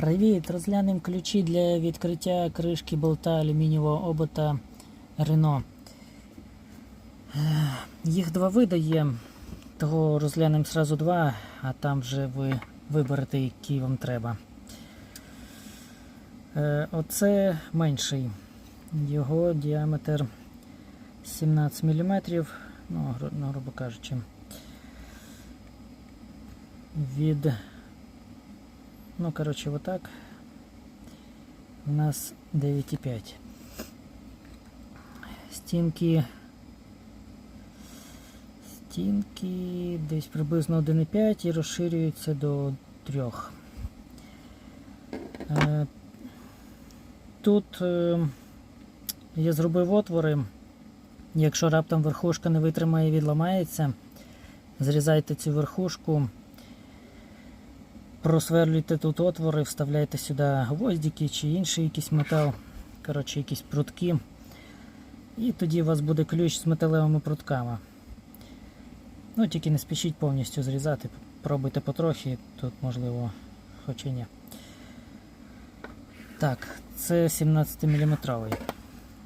Привіт! Розглянемо ключі для відкриття кришки болта алюмінієвого обота. Е, Їх два види є, того розглянемо зразу два, а там вже ви виберете, який вам треба. Е, Оце менший. Його діаметр 17 мм, ну, ну, грубо кажучи. Від Ну, коротше, отак. У нас 9,5. Стінки. Стінки десь приблизно 1,5 і розширюються до 3. Е, Тут е, я зробив отвори. Якщо раптом верхушка не витримає і відламається, зрізайте цю верхушку. Просверлюйте тут отвори, вставляйте сюди гвоздики чи інший якийсь метал, коротше, якісь прутки. І тоді у вас буде ключ з металевими прутками. Ну, тільки не спішіть повністю зрізати, пробуйте потрохи, тут можливо, хоч і ні. Так, це 17 мм.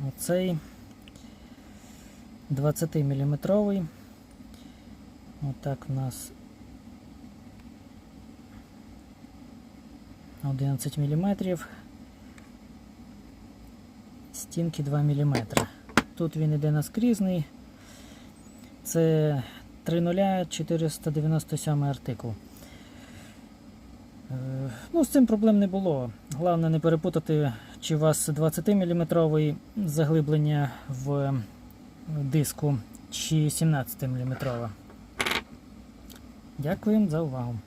Оцей 20 мм. Отак у нас 11 мм. Стінки 2 мм. Тут він іде наскрізний. Це 30497 артикул. Е, Ну, з цим проблем не було. Головне не перепутати, чи у вас 20-мм заглиблення в диску, чи 17 мм. Дякую за увагу.